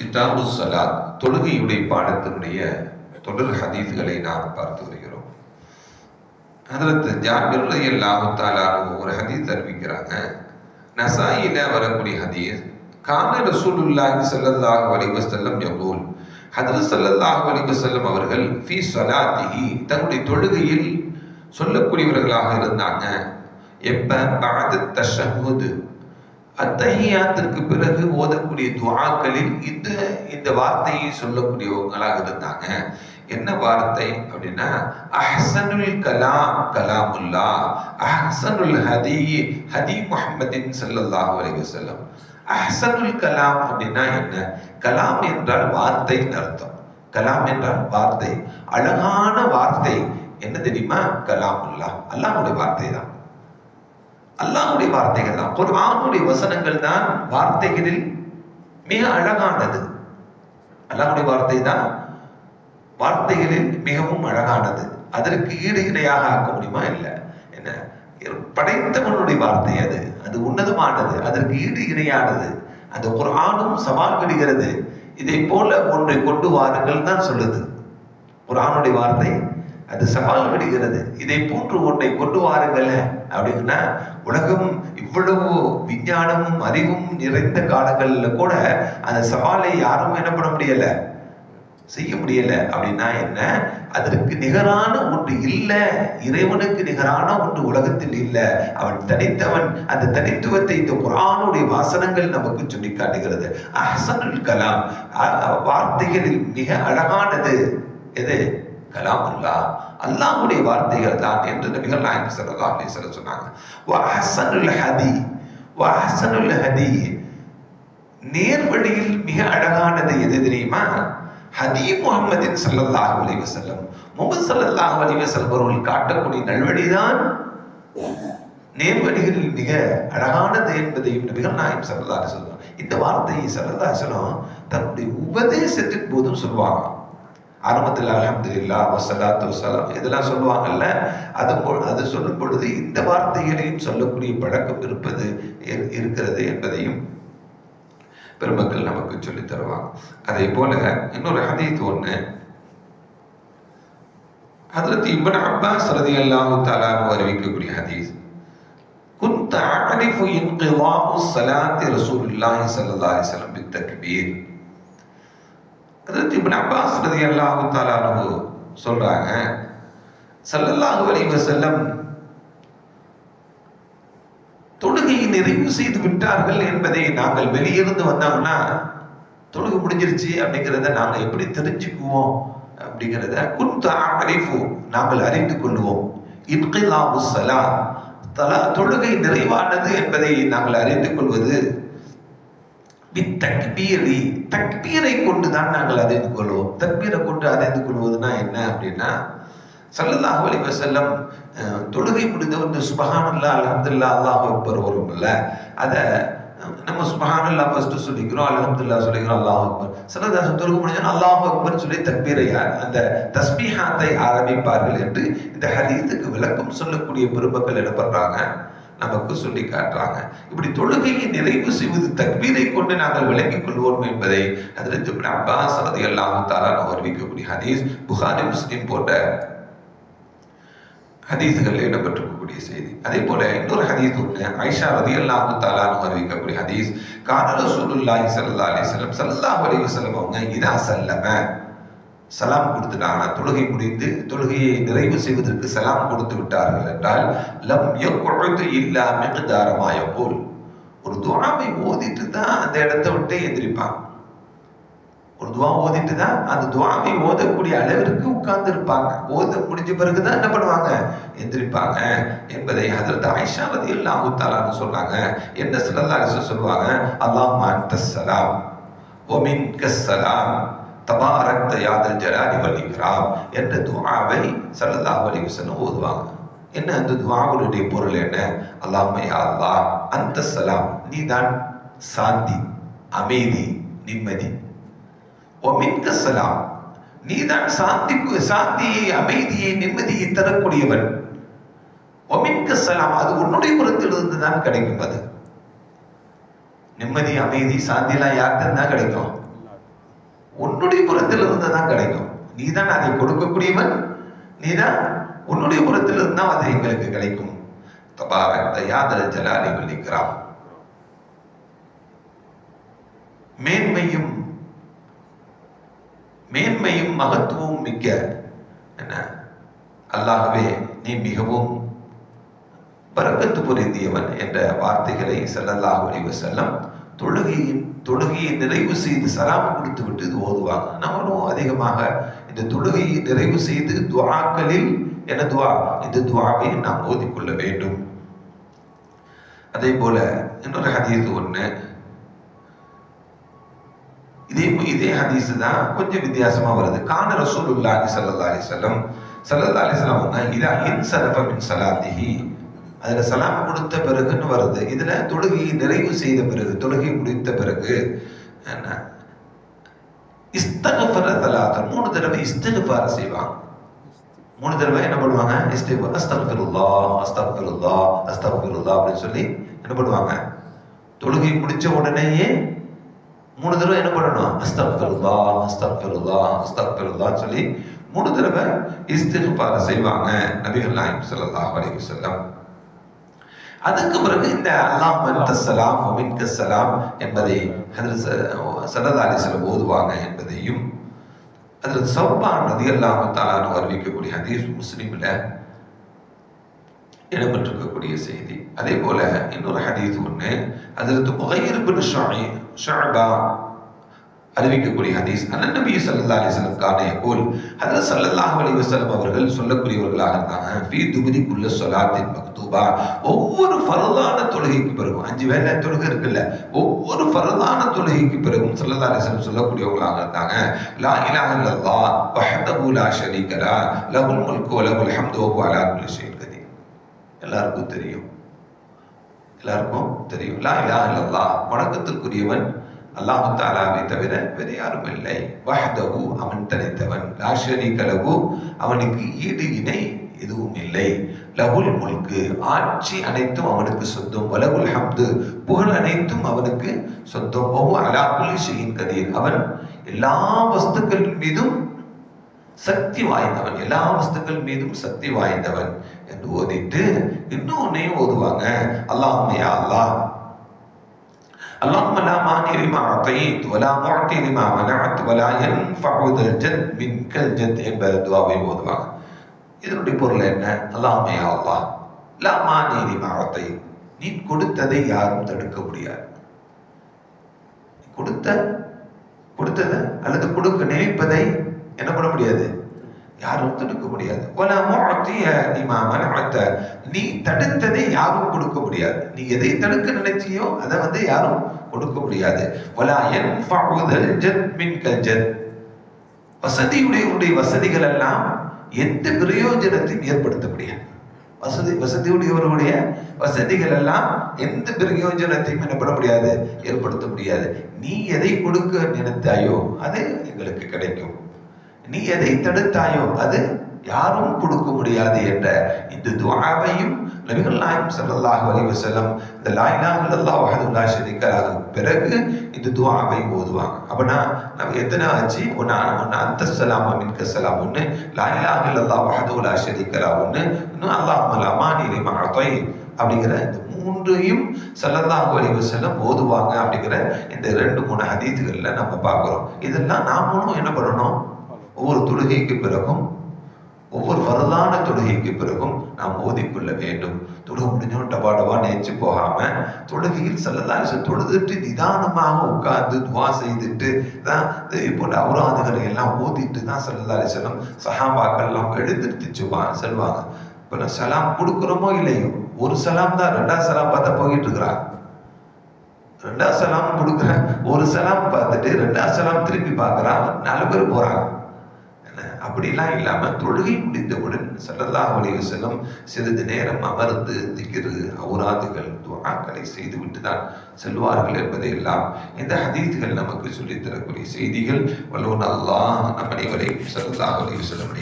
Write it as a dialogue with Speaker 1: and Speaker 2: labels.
Speaker 1: கிதாபு சலாத் தொழுகையுடைய பாடத்தினுடைய தொடர் ஹதீஸ்களை நாம் பார்த்து வருகிறோம். அதற்கு ஜாபிர் ரலியல்லாஹு ஒரு ஹதீஸ் அறிவிக்கிறாங்க. நசாயில வரக்கூடிய ஹதீஸ் கான ரசூலுல்லாஹி சல்லல்லாஹு அலைஹி வஸல்லம் யகூல். ஹதரத் சல்லல்லாஹு அலைஹி வஸல்லம் அவர்கள் ஃபீ ஸலாத்திஹி தன்னுடைய தொழுகையில் சொல்லக்கூடியவர்களாக இருந்தாங்க. எப்ப? பாத தஷஹுத். அத்தகையாத்திற்கு பிறகு ஓதக்கூடிய துவாக்களில் இந்த இந்த வார்த்தையை சொல்லக்கூடியவங்களாக இருந்தாங்க என்ன வார்த்தை அப்படின்னா அஹசனுல் கலாம் கலாமுல்லா அஹசனுல் ஹதி ஹதி முஹம்மதின் ஸல்லல்லாஹு அலைஹி வஸல்லம். அஹசனுல் கலாம் அப்படின்னா என்ன? கலாம் என்றால் வார்த்தைன்னு அர்த்தம். கலாம் என்றால் வார்த்தை. அழகான வார்த்தை. என்ன தெரியுமா? கலாமுல்லா அல்லாஹ்வுடைய வார்த்தை தான் அல்லாஹுடைய வார்த்தைகள் தான். குர்ஆனுடைய வசனங்கள் தான் வார்த்தைகளில் மிக அழகானது. அல்லாஹுடைய வார்த்தை தான் வார்த்தைகளில் மிகவும் அழகானது. அதற்கு ஈடு இணையாக ஆக்க முடியுமா? இல்லை. என்ன? படைத்தவனுடைய வார்த்தை அது. அது உன்னதமானது. அதற்கு ஈடு இணையானது. அந்த குர்ஆனும் சவால் விடுகிறது. இதை போல ஒன்றை கொண்டு வாருங்கள் தான் சொல்லுது. குர்ஆனுடைய வார்த்தை அது சவால் விடுகிறது. இதை போன்று ஒன்றை கொண்டு வாருங்கள் அப்படின்னா உலகம் இவ்வளவு விஞ்ஞானமும் அறிவும் நிறைந்த காலங்களில் கூட அந்த சவாலை யாரும் என்ன பண்ண முடியல? செய்ய முடியல. அப்படின்னா என்ன? அதற்கு நிகரான ஒன்று இல்லை. இறைவனுக்கு நிகரான ஒன்று உலகத்தில் இல்லை. அவன் தனித்தவன். அந்த தனித்துவத்தை இந்த குரானுடைய வாசனங்கள் நமக்கு சொல்லி காட்டுகிறது. அஹசனுல் கலாம் வார்த்தைகளில் மிக அழகானது. எது? கலாமுல்லா அல்லாஹுடைய வார்த்தைகள் தான் என்று நபிகள் நாயகம் சல்லா அலி சொல்ல சொன்னாங்க. வ அஹ்சனுல் ஹதி வ ஹசனுல் ஹதி. நேர்வழியில் மிக அழகானது எது தெரியுமா? ஹதி முகமதின் ஸல்லல்லாஹு அலி வசல்லம் முகமது ஸல்லல்லாஹு அலி வசல்லம் அவர்கள் காட்டக்கூடிய நல்வழிதான் நேர்வழிகளில் மிக அழகானது என்பதையும் நபிகள் நாயம் சரதா சொல்லுவாங்க இந்த வார்த்தையை சரதா சொல்லும் தன்னுடைய உபதேசத்தின் போதும் சொல்வாங்க ஆரம்பத்தில் அலமது இல்லா வசலாத்து வசலாம் இதெல்லாம் சொல்லுவாங்கல்ல? அது அது சொல்லும் பொழுது இந்த வார்த்தைகளையும் சொல்லக்கூடிய பழக்கம் இருப்பது இருக்கிறது என்பதையும் பெருமக்கள் நமக்கு சொல்லி தருவாங்க. அதே போல இன்னொரு ஹதீத் ஒன்று அதில் இபன் அப்பாஸ் ரதி அல்லாஹு தாலான்னு அறிவிக்கக்கூடிய ஹதீஸ். குந்த அடிஃபு இன்கிவா சலாத்தி ரசூலுல்லாஹி சல்லல்லாஹி சலம் பித்தக்பீர் இப்னு அப்பாஸ் ரதி அல்லாஹு தாலானு சொல்றாங்க சல்லல்லாஹு அலைஹி வஸல்லம் தொழுகையை நிறைவு செய்து விட்டார்கள் என்பதை நாங்கள் வெளியிருந்து வந்தாங்கன்னா தொழுகை முடிஞ்சிருச்சு அப்படிங்கிறத நாங்கள் எப்படி தெரிஞ்சுக்குவோம் அப்படிங்கிறத குந்த அறிவு நாங்கள் அறிந்து கொள்வோம். இன்கிலாபு சலா தலா தொழுகை நிறைவானது என்பதை நாங்கள் அறிந்து கொள்வது தக்பீரி தக்பீரை கொண்டு தான் நாங்கள் அறிந்து கொள்வோம். தக்பீரை கொண்டு அறிந்து கொள்வதுனா என்ன அப்படின்னா சல்லல்லாஹு அலி செல்லம் தொழுகை முடிந்த வந்து சுபஹானல்லா அலமதுல்லா அல்லாஹ் அக்பர் வரும்ல அதை நம்ம சுபஹானல்லா ஃபர்ஸ்ட் சொல்லிக்கிறோம் அலமதுல்லா சொல்லிக்கிறோம் அல்லாஹ் அக்பர். சல்லதாசன் தொழுக முடிஞ்சா அல்லாஹ் அக்பர் சொல்லி தக்பீரை அந்த தஸ்மிஹாத்தை ஆரம்பிப்பார்கள் என்று இந்த ஹதீஸுக்கு விளக்கம் சொல்லக்கூடிய பெருமக்கள் என்ன பண்றாங்க நமக்கு சொல்லி காட்டுறாங்க. இப்படி தொழுகையை நிறைவு செய்வது தக்பீரை கொண்டு நாங்கள் விளங்கிக் கொள்வோம் என்பதை அதிலிருந்து அப்பாஸ் ரதி எல்லாம் தாரான அறிவிக்கக்கூடிய ஹதீஸ் புகாரி முஸ்லீம் போன்ற ஹதீஸுகளில் இடம்பெற்றிருக்கக்கூடிய செய்தி. அதே போல இன்னொரு ஹதீஸ் ஒன்று ஐஷா ரதி அல்லாஹு தாலான்னு அறிவிக்கக்கூடிய ஹதீஸ் கான ரசூலுல்லாஹி சல்லா அலைஹி வஸல்லம் ஸல்லல்லாஹு அலைஹி வஸல்லம் அவங்க இதா சல்லம. சலாம் கொடுத்துட்டாங்க. தொழுகை முடிந்து தொழுகையை நிறைவு செய்வதற்கு சலாம் கொடுத்து விட்டார்கள் என்றால் லம் யக்குது இல்லாமல் தாரமாய போல் ஒரு துவாவை ஓதிட்டு தான் அந்த இடத்த விட்டு எந்திரிப்பாங்க. ஒரு துவா ஓதிட்டு தான் அந்த துவாவை ஓதக்கூடிய அளவிற்கு உட்கார்ந்து இருப்பாங்க. ஓத முடிஞ்ச பிறகுதான் என்ன பண்ணுவாங்க? எந்திரிப்பாங்க. என்பதை அதில் ஆயிஷா பதி இல்லாம தாலான்னு சொன்னாங்க. என்ன? சிலதாரிசு சொல்லுவாங்க அல்லாஹ் அந்த சலாம் ஒமின் கஸ்ஸலாம் தபாரக்த யாதல் ஜலாலி வல் என்ற துவாவை ஸல்லல்லாஹு அலைஹி ஓதுவாங்க. என்ன அந்த துவாவுடைய பொருள் என்ன? அல்லாஹ்மே அல்லா அந்த சலாம் நீதான் சாந்தி அமைதி நிம்மதி. ஒமின்க சலாம் நீதான் சாந்திக்கு சாந்தியை அமைதியை நிம்மதியை தரக்கூடியவன். ஒமின்க சலாம் அது உன்னுடைய புறத்திலிருந்து தான் கிடைக்கும் அது. நிம்மதி அமைதி சாந்தி எல்லாம் யார்கிட்ட தான் கிடைக்கும்? உன்னுடைய புறத்தில் இருந்து தான் கிடைக்கும். நீ தான் அதை கொடுக்கக்கூடியவன் நீ தான் உன்னுடைய புறத்தில் இருந்து தான் அது எங்களுக்கு கிடைக்கும். தபாரக் ஜலாலி வல்லிக்கிறான் மேன்மையும் மேன்மையும் மகத்துவம் மிக்க என்ன? அல்லாகவே நீ மிகவும் பறக்கத்து பொருந்தியவன் என்ற வார்த்தைகளை செல்லல்லாஹ் செல்லம் செல்லம் தொழுகையின் தொழுகையை நிறைவு செய்து சலாம் கொடுத்து விட்டு இது ஓதுவாங்க. நம்மளும் அதிகமாக இந்த தொழுகையை நிறைவு செய்து துவாக்களில் என்ன துவா இந்த துவாவை நாம் ஓதிக்கொள்ள வேண்டும். அதே போல இன்னொரு ஹதீஸ் ஒண்ணு. இதே இதே ஹதீஸ் தான் கொஞ்சம் வித்தியாசமா வருது. கான ரசூலுல்லாஹி ஸல்லல்லாஹு அலைஹி வஸல்லம் ஸல்லல்லாஹு அலைஹி வஸல்லம் அவங்க இதா இன்சரஃப மின் சலாத்திஹி அதில் சலாம் கொடுத்த பிறகுன்னு வருது. இதில் தொழுகையை நிறைவு செய்த பிறகு தொழுகை முடித்த பிறகு என்ன? இஸ்தகஃபர தலாத்தன் மூணு தடவை இஸ்தகஃபார செய்வாங்க. மூணு தடவை என்ன பண்ணுவாங்க? இஸ்திக்ஃபார் அஸ்தகஃபிருல்லா அஸ்தகஃபிருல்லா அஸ்தகஃபிருல்லா அப்படின்னு சொல்லி என்ன பண்ணுவாங்க? தொழுகை முடிச்ச உடனேயே மூணு தடவை என்ன பண்ணணும்? அஸ்தகஃபிருல்லா அஸ்தகஃபிருல்லா அஸ்தக்ஃபிருல்லா சொல்லி மூணு தடவை இஸ்திக்பார செய்வாங்க. நபிகள் நாயம் ஸல்லல்லாஹு அலைஹி வஸல்லம். அதுக்கு பிறகு இந்த அல்லாஹ் மன்த சலாம் மின்க சலாம் என்பதை அலைஹி வஸல்லம் ஓதுவாங்க என்பதையும் ஹதரத் சௌபான் ரலியல்லாஹு தஆலா அறிவிக்கக்கூடிய ஹதீஸ் முஸ்லிம்ல இடம்பெற்றிருக்கக்கூடிய செய்தி. அதே போல இன்னொரு ஹதீஸ் ஒண்ணு ஹதரத் முகைர் பின் ஷுஅபா அறிவிக்கக்கூடிய ஹதீஸ். அண்ணன் நபி ஸல்லல்லாஹு அலைஹி போல் கான யகூல் ஹதரத் ஸல்லல்லாஹு அவர்கள் சொல்லக்கூடியவர்களாக இருந்தாங்க. ஃபி துபதி குல்ல சொலாத்தின் மக்தூபா. ஒவ்வொரு ஃபர்லான தொழுகைக்கு பிறகும் அஞ்சு வேலை தொழுகை இருக்குல்ல ஒவ்வொரு ஃபர்லான தொழுகைக்கு பிறகும் ஸல்லல்லாஹு அலைஹி சொல்லக்கூடியவர்களாக இருந்தாங்க. லா இலா இல்லல்லாஹ் வஹ்தஹு லா ஷரீக லா லஹுல் முல்கு வ லஹுல் ஹம்து வ அலா குல்லி ஷைஇன் கதீர். எல்லாருக்கும் தெரியும். எல்லாருக்கும் தெரியும். லா இலா இல்லல்லாஹ் வணக்கத்திற்குரியவன் அல்லாஹு தாலாவை தவிர வேறு யாரும் இல்லை. வஹதகு அவன் தனித்தவன். லா கலகு அவனுக்கு ஈடு இணை எதுவும் இல்லை. லகுல் முல்கு ஆட்சி அனைத்தும் அவனுக்கு சொந்தம். வலகுல் ஹம்து புகழ் அனைத்தும் அவனுக்கு சொந்தம். ஓ அலா குல்லி கதீர். அவன் எல்லா வஸ்துக்கள் மீதும் சக்தி வாய்ந்தவன். எல்லா வஸ்துக்கள் மீதும் சக்தி வாய்ந்தவன் என்று ஓதிட்டு இன்னொன்னையும் ஓதுவாங்க. அல்லாஹ்மையா அல்லாஹ் اللهم لا مانع لما أعطيت ولا معطي لما منعت ولا ينفع ذا الجد منك الجد என்பது துவாவை ஓதுவாங்க இதனுடைய பொருள் என்ன அல்லாஹ்மையா அல்லாஹ் லா மானி லிமா அத்தைத் நீ கொடுத்ததை யாரும் தடுக்க முடியாது நீ கொடுத்த கொடுத்ததை அல்லது கொடுக்க நினைப்பதை என்ன பண்ண முடியாது யாரும் தடுக்க முடியாது. நீ தடுத்ததை யாரும் கொடுக்க முடியாது. நீ எதை தடுக்க நினைச்சியோ அதை வந்து யாரும் கொடுக்க முடியாது. வசதியுடைய யன்ஃபஉதல் வசதியுடையவருடைய வசதிகள் எல்லாம் எந்த பிரயோஜனத்தையும் ஏற்படுத்த முடியாது. வசதி வசதியுடையவருடைய வசதிகள் எல்லாம் எந்த பிரயோஜனத்தையும் என்ன பண்ண முடியாது ஏற்படுத்த முடியாது. நீ எதை கொடுக்க நினைத்தாயோ அது எங்களுக்கு கிடைக்கும். நீ எதை தடுத்தாயோ அது யாரும் கொடுக்க முடியாது என்ற இந்த துவாவையும் நபிகள் நாயம் சல்லாஹ் அலைஹி செல்லம் இந்த லா இலாஹ இல்லல்லாஹ் வஹ்தஹு பிறகு இந்த துவாவை ஓதுவாங்க. அப்பனா நம்ம எத்தனை ஆச்சு? ஒன்னு ஒன்னு அந்த சலாம் மின்க சலாம் ஒன்று லா இலாஹ இல்லல்லாஹ் வஹ்தஹு இன்னும் அல்லாஹ் அமானி மகத்தொய் அப்படிங்கிற இந்த மூன்றையும் ஸல்லல்லாஹு அலைஹி செல்லம் ஓதுவாங்க அப்படிங்கிற இந்த ரெண்டு மூணு ஹதீதுகள்ல நம்ம பார்க்குறோம். இதெல்லாம் நாமளும் என்ன பண்ணணும்? ஒவ்வொரு தொழுகைக்கு பிறகும் ஒவ்வொரு வரதான தொழுகைக்கு பிறகும் நாம் ஓதிக்கொள்ள வேண்டும். தொழுக முடிஞ்சோம் டபா டபா நேச்சு போகாம தொழுகையில் செல்லலாம் தொழுதுட்டு நிதானமாக உட்கார்ந்து துவா செய்துட்டு தான் இப்போ அவுராதுகளை எல்லாம் ஓதிட்டு தான் செல்லதாரி செல்லம் சஹாபாக்கள் எல்லாம் எழுந்திருத்து சொல்லுவாங்க செல்வாங்க. இப்போ நான் சலாம் கொடுக்குறோமோ இல்லையோ? ஒரு சலாம் தான் ரெண்டாவது சலாம் பார்த்தா போயிட்டு இருக்கிறா. ரெண்டாவது சலாம் கொடுக்குறேன் ஒரு சலாம் பார்த்துட்டு ரெண்டாவது சலாம் திருப்பி பார்க்குறான் நாலு பேர் போகிறாங்க அப்படிலாம் இல்லாம தொழுகை முடிந்தவுடன் சல்லல்லா அலைஹி வஸல்லம் சிறிது நேரம் அமர்ந்து திக்ரு அவுராதுகள் துவாக்களை செய்துவிட்டு தான் செல்வார்கள் என்பதை எல்லாம் இந்த ஹதீஸ்கள் நமக்கு சொல்லித்தரக்கூடிய செய்திகள். வல்லோன் அல்லாஹ் நம் அனைவரையும் ஸல்லல்லாஹு அலைஹி வஸல்லம்